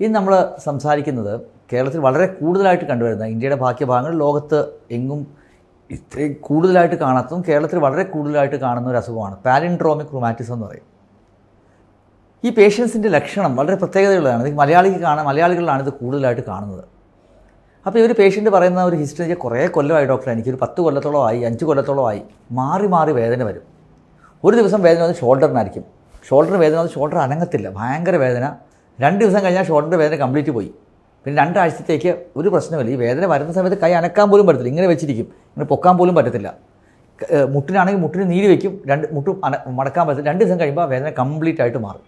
ഇന്ന് നമ്മൾ സംസാരിക്കുന്നത് കേരളത്തിൽ വളരെ കൂടുതലായിട്ട് കണ്ടുവരുന്ന ഇന്ത്യയുടെ ബാക്കി ഭാഗങ്ങളിൽ ലോകത്ത് എങ്ങും ഇത്രയും കൂടുതലായിട്ട് കാണാത്തതും കേരളത്തിൽ വളരെ കൂടുതലായിട്ട് കാണുന്ന ഒരു അസുഖമാണ് പാലിൻഡ്രോമിക് റുമാറ്റിസം എന്ന് പറയും. ഈ പേഷ്യൻസിന്റെ ലക്ഷണം വളരെ പ്രത്യേകതയുള്ളതാണ്. ഇത് മലയാളിക്ക് കാണാൻ മലയാളികളിലാണ് ഇത് കൂടുതലായിട്ട് കാണുന്നത്. അപ്പോൾ ഈ ഒരു പേഷ്യന്റ് പറയുന്ന ഒരു ഹിസ്റ്ററി കുറേ കൊല്ലമായി ഡോക്ടർ എനിക്കൊരു പത്ത് കൊല്ലത്തോളമായി അഞ്ച് കൊല്ലത്തോളമായി മാറി മാറി വേദന വരും. ഒരു ദിവസം വേദന വന്ന് ഷോൾഡറിനായിരിക്കും. ഷോൾഡർ വേദന വന്ന് ഷോൾഡർ അനങ്ങത്തില്ല ഭയങ്കര വേദന. രണ്ട് ദിവസം കഴിഞ്ഞാൽ ഷോട്ടിന്റെ വേദന കംപ്ലീറ്റ് പോയി. പിന്നെ രണ്ടാഴ്ചത്തേക്ക് ഒരു പ്രശ്നമില്ല ഈ വേദന വരുന്ന സമയത്ത് കൈ അനക്കാൻ പോലും പറ്റത്തില്ല. ഇങ്ങനെ വെച്ചിരിക്കും. ഇങ്ങനെ പൊക്കാൻ പോലും പറ്റത്തില്ല. മുട്ടിനാണെങ്കിൽ മുട്ടിന് നീര് വയ്ക്കും രണ്ട് മുട്ടും മടക്കാൻ പറ്റത്തില്ല. രണ്ട് ദിവസം കഴിയുമ്പോൾ വേദന കംപ്ലീറ്റ് ആയിട്ട് മാറും.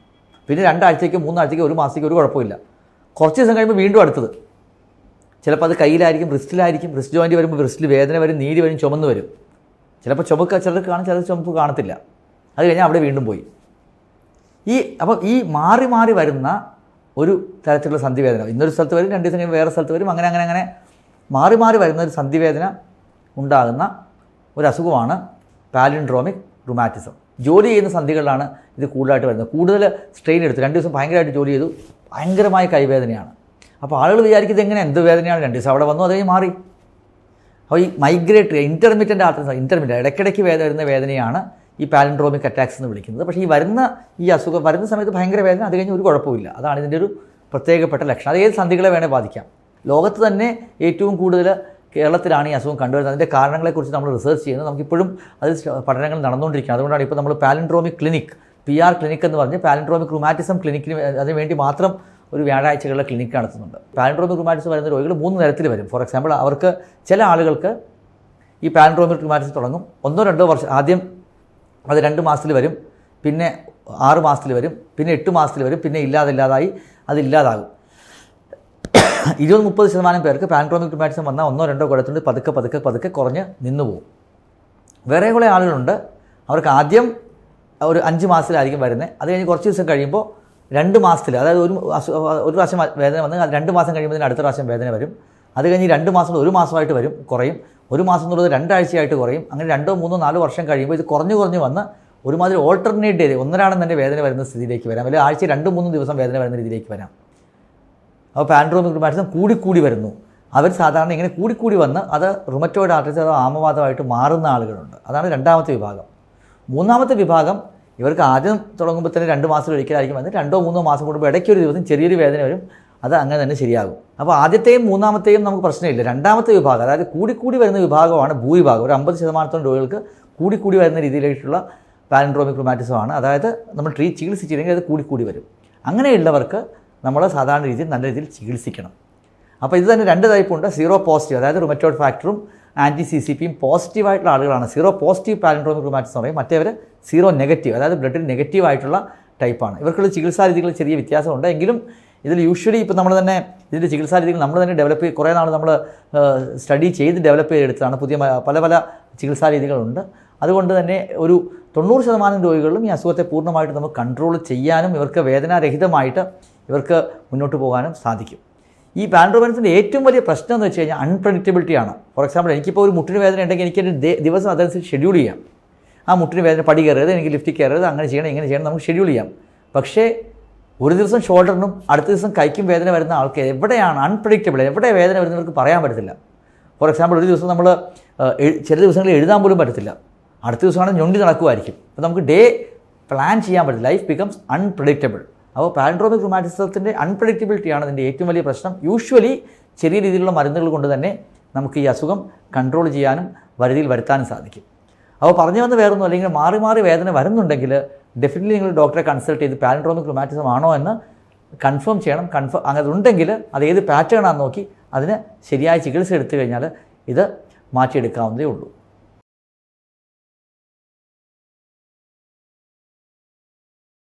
പിന്നെ രണ്ടാഴ്ചയ്ക്ക് മൂന്നാഴ്ചയ്ക്ക് ഒരു മാസത്തേക്ക് ഒരു കുഴപ്പമില്ല. കുറച്ച് ദിവസം കഴിയുമ്പോൾ വീണ്ടും അടുത്തത്. ചിലപ്പോൾ അത് കയ്യിലായിരിക്കും റിസ്റ്റിലായിരിക്കും റിസ്റ്റ് ജോയിന്റ് വരുമ്പോൾ റിസ്റ്റിൽ വേദന വരും നീര് വരും ചുമന്ന് വരും. ചിലപ്പോൾ ചുമക്ക് ചിലർക്ക് കാണും ചിലർ ചുമപ്പ് കാണത്തില്ല. അത് കഴിഞ്ഞാൽ അവിടെ വീണ്ടും പോയി. ഈ അപ്പം ഈ മാറി മാറി വരുന്ന ഒരു തരത്തിലുള്ള സന്ധിവേദന. ഇന്നൊരു സ്ഥലത്ത് വരും രണ്ട് ദിവസം വേറെ സ്ഥലത്ത് വരും അങ്ങനെ അങ്ങനെ അങ്ങനെ മാറി മാറി വരുന്ന ഒരു സന്ധിവേദന ഉണ്ടാകുന്ന ഒരു അസുഖമാണ് പാലിൻഡ്രോമിക് റുമാറ്റിസം. ജോലി ചെയ്യുന്ന സന്ധികളിലാണ് ഇത് കൂടുതലായിട്ട് വരുന്നത്. കൂടുതൽ സ്ട്രെയിൻ എടുത്ത് രണ്ട് ദിവസം ഭയങ്കരമായിട്ട് ജോലി ചെയ്തു ഭയങ്കരമായ കൈവേദനയാണ്. അപ്പോൾ ആളുകൾ വിചാരിക്കുന്നത് എങ്ങനെ എന്ത് വേദനയാണ്? രണ്ട് ദിവസം അവിടെ വന്നു അതേ മാറി. അപ്പോൾ ഈ മൈഗ്രേറ്ററി ഇന്റർമീഡിയന്റ് ആർട്ടറി ഇന്റർമീഡിയറ്റ് ഇടയ്ക്കിടയ്ക്ക് വേദന വരുന്ന വേദനയാണ് ഈ പാലൻഡ്രോമിക് അറ്റാക്സ് എന്ന് വിളിക്കുന്നത്. പക്ഷേ ഈ വരുന്ന ഈ അസുഖം വരുന്ന സമയത്ത് ഭയങ്കര വേദന അത് കഴിഞ്ഞ് ഒരു കുഴപ്പമില്ല അതാണ് ഇതിന്റെ ഒരു പ്രത്യേകപ്പെട്ട ലക്ഷണം. അത് ഏത് സന്ധികളെ വേണേൽ ബാധിക്കാം. ലോകത്ത് തന്നെ ഏറ്റവും കൂടുതൽ കേരളത്തിലാണ് ഈ അസുഖം കണ്ടുവരുന്നത്. അതിന്റെ കാരണങ്ങളെക്കുറിച്ച് നമ്മൾ റിസർച്ച് ചെയ്യുന്നത് നമുക്കിപ്പോഴും അത് പഠനങ്ങൾ നടന്നുകൊണ്ടിരിക്കുന്നത് അതുകൊണ്ടാണ് ഇപ്പോൾ നമ്മൾ palindromic clinic P R clinic എന്ന് പറഞ്ഞ് പാലൻഡ്രോമിക് റുമാറ്റിസം ക്ലിനിക്കിന് അതിന് വേണ്ടി മാത്രം ഒരു വ്യാഴാഴ്ചകളിലെ ക്ലിനിക്ക് നടത്തുന്നുണ്ട്. പാലൻഡ്രോമിക് റുമാറ്റിസം വരുന്ന രോഗികൾ മൂന്ന് തരത്തിൽ വരും. ഫോർ എക്സാമ്പിൾ അവർക്ക് ചില ആളുകൾക്ക് ഈ പാലൻഡ്രോമിക് റുമാറ്റിസം തുടങ്ങും. ഒന്നോ രണ്ടോ വർഷം ആദ്യം അത് രണ്ട് മാസത്തിൽ വരും പിന്നെ ആറ് മാസത്തിൽ വരും പിന്നെ എട്ട് മാസത്തിൽ വരും പിന്നെ ഇല്ലാതെ ഇല്ലാതായി അതില്ലാതാകും ഇരുപത് മുപ്പത് ശതമാനം പേർക്ക് പാൻക്രോമിക് റുമാറ്റിസം വന്നാൽ ഒന്നോ രണ്ടോ കുഴത്തുണ്ട് പതുക്കെ പതുക്കെ പതുക്കെ കുറഞ്ഞ് നിന്ന് പോകും. വേറെ കുറേ ആളുകളുണ്ട്. അവർക്ക് ആദ്യം ഒരു അഞ്ച് മാസത്തിലായിരിക്കും വരുന്നത്. അത് കഴിഞ്ഞ് കുറച്ച് ദിവസം കഴിയുമ്പോൾ രണ്ട് മാസത്തിൽ അതായത് ഒരു ഒരു പ്രാവശ്യം വേദന വന്ന് രണ്ട് മാസം കഴിയുമ്പോൾ അടുത്ത പ്രാവശ്യം വേദന വരും. അത് കഴിഞ്ഞ് രണ്ട് മാസം ഒരു മാസമായിട്ട് വരും കുറയും. ഒരു മാസം എന്നുള്ളത് രണ്ടാഴ്ചയായിട്ട് കുറയും. അങ്ങനെ രണ്ടോ മൂന്നോ നാലോ വർഷം കഴിയുമ്പോൾ ഇത് കുറഞ്ഞു കുറഞ്ഞു വന്ന് ഒരുമാതിരി ഓൾട്ടർനേറ്റ് ഡേ ഒന്നരാണെന്ന് തന്നെ വേദന വരുന്ന സ്ഥിതിയിലേക്ക് വരാം. അല്ലെങ്കിൽ ആഴ്ച രണ്ട് മൂന്ന് ദിവസം വേദന വരുന്ന രീതിയിലേക്ക് വരാം. അപ്പോൾ പാൻഡ്രോമിക് റുമാറ്റിസം കൂടിക്കൂടി വരുന്നു. അവർ സാധാരണ ഇങ്ങനെ കൂടിക്കൂടി വന്ന് അത് റുമറ്റോയിഡ് ആർട്ടിസ് അതോ ആമവാദമായിട്ട് മാറുന്ന ആളുകളുണ്ട്. അതാണ് രണ്ടാമത്തെ വിഭാഗം. മൂന്നാമത്തെ വിഭാഗം ഇവർക്ക് ആദ്യം തുടങ്ങുമ്പോൾ തന്നെ രണ്ട് മാസം ഒരിക്കലായിരിക്കും. വന്ന് രണ്ടോ മൂന്നോ മാസം കൂടുമ്പോൾ ഇടയ്ക്ക് ഒരു ദിവസം ചെറിയൊരു വേദന വരും. അത് അങ്ങനെ തന്നെ ശരിയാകും. അപ്പോൾ ആദ്യത്തെയും മൂന്നാമത്തെയും നമുക്ക് പ്രശ്നമില്ല. രണ്ടാമത്തെ വിഭാഗം അതായത് കൂടിക്കൂടി വരുന്ന വിഭാഗമാണ് ഭൂവിഭാഗം. ഒരു അമ്പത് ശതമാനത്തോളം രോഗികൾക്ക് കൂടിക്കൂടി വരുന്ന രീതിയിലേക്കുള്ള പാലൻഡ്രോമിക് റുമാറ്റിസമാണ് അതായത് നമ്മൾ ട്രീ ചികിത്സിച്ചില്ലെങ്കിൽ അത് കൂടിക്കൂടി വരും. അങ്ങനെയുള്ളവർക്ക് നമ്മൾ സാധാരണ രീതിയിൽ നല്ല രീതിയിൽ ചികിത്സിക്കണം. അപ്പോൾ ഇത് തന്നെ രണ്ട് ടൈപ്പുണ്ട് സീറോ പോസിറ്റീവ് അതായത് റുമറ്റോഡ് ഫാക്ടറും ആന്റി സി സി പിയും പോസിറ്റീവായിട്ടുള്ള ആളുകളാണ്. സീറോ പോസിറ്റീവ് പാലൻഡ്രോമിക് റുമാറ്റിസ് പറയും മറ്റേവർ സീറോ നെഗറ്റീവ് അതായത് ബ്ലഡിൽ നെഗറ്റീവ് ആയിട്ടുള്ള ടൈപ്പാണ് ഇവർക്കുള്ള ചികിത്സാ രീതികളിൽ ചെറിയ വ്യത്യാസമുണ്ട്. എങ്കിലും ഇതിൽ യൂഷ്വലി ഇപ്പോൾ നമ്മൾ തന്നെ ഇതിന്റെ ചികിത്സാ രീതികൾ നമ്മൾ തന്നെ ഡെവലപ്പ് കുറേ നാൾ നമ്മൾ സ്റ്റഡി ചെയ്ത് ഡെവലപ്പ് ചെയ്തെടുത്തതാണ്. പുതിയ പല പല ചികിത്സാ രീതികളുണ്ട്. അതുകൊണ്ട് തന്നെ ഒരു തൊണ്ണൂറ് ശതമാനം രോഗികളിലും ഈ അസുഖത്തെ പൂർണമായിട്ട് നമുക്ക് കൺട്രോൾ ചെയ്യാനും ഇവർക്ക് വേദനാരഹിതമായിട്ട് ഇവർക്ക് മുന്നോട്ട് പോകാനും സാധിക്കും. ഈ പാൻഡ്രോമൻസിന്റെ ഏറ്റവും വലിയ പ്രശ്നം എന്ന് വെച്ച് കഴിഞ്ഞാൽ അൺപ്രഡിക്റ്റബിലിറ്റിയാണ് ഫോർ എക്സാമ്പിൾ എനിക്കിപ്പോൾ ഒരു മുട്ടിന് വേദന ഉണ്ടെങ്കിൽ എനിക്ക് ദിവസം അതനുസരിച്ച് ഷെഡ്യൂൾ ചെയ്യാം. ആ മുട്ടിന് വേദന പടി കയറരുത് എനിക്ക് ലിഫ്റ്റ് കയറരുത് അങ്ങനെ ചെയ്യണം ഇങ്ങനെ ചെയ്യണം നമുക്ക് ഷെഡ്യൂൾ ചെയ്യാം. പക്ഷേ ഒരു ദിവസം ഷോൾഡറിനും അടുത്ത ദിവസം കൈക്കും വേദന വരുന്ന ആൾക്ക് എവിടെയാണ് അൺപ്രഡിക്റ്റബിൾ എവിടെ വേദന വരുന്നവർക്ക് പറയാൻ പറ്റത്തില്ല. ഫോർ എക്സാമ്പിൾ ഒരു ദിവസം നമ്മൾ ചില ദിവസങ്ങളിൽ എഴുതാൻ പോലും പറ്റത്തില്ല. അടുത്ത ദിവസമാണ് ഞൊണ്ടി നടക്കുമായിരിക്കും. അപ്പോൾ നമുക്ക് ഡേ പ്ലാൻ ചെയ്യാൻ പറ്റില്ല. ലൈഫ് ബിക്കംസ് അൺപ്രഡിക്റ്റബിൾ അപ്പോൾ പാൻഡ്രോമിക് റുമാറ്റിസത്തിന്റെ അൺപ്രഡിക്റ്റബിലിറ്റിയാണ് ഇതിന്റെ ഏറ്റവും വലിയ പ്രശ്നം. യൂഷ്വലി ചെറിയ രീതിയിലുള്ള മരുന്നുകൾ കൊണ്ട് തന്നെ നമുക്ക് ഈ അസുഖം കൺട്രോൾ ചെയ്യാനും വരുതിയിൽ വരുത്താനും സാധിക്കും. അപ്പോൾ പറഞ്ഞു വന്ന് വേറൊന്നും അല്ലെങ്കിൽ മാറി മാറി വേദന വരുന്നുണ്ടെങ്കിൽ ഡെഫിനറ്റ്ലി നിങ്ങൾ ഡോക്ടറെ കൺസൾട്ട് ചെയ്ത് പാലൻഡ്രോമിക് റൊമാറ്റിസം ആണോ എന്ന് കൺഫേം ചെയ്യണം. കൺഫേം അങ്ങനെ ഉണ്ടെങ്കിൽ അത് ഏത് പാറ്റേൺ ആണെന്ന് നോക്കി അതിന് ശരിയായ ചികിത്സ എടുത്തു കഴിഞ്ഞാൽ ഇത് മാറ്റിയെടുക്കാവുന്നതേ ഉള്ളൂ.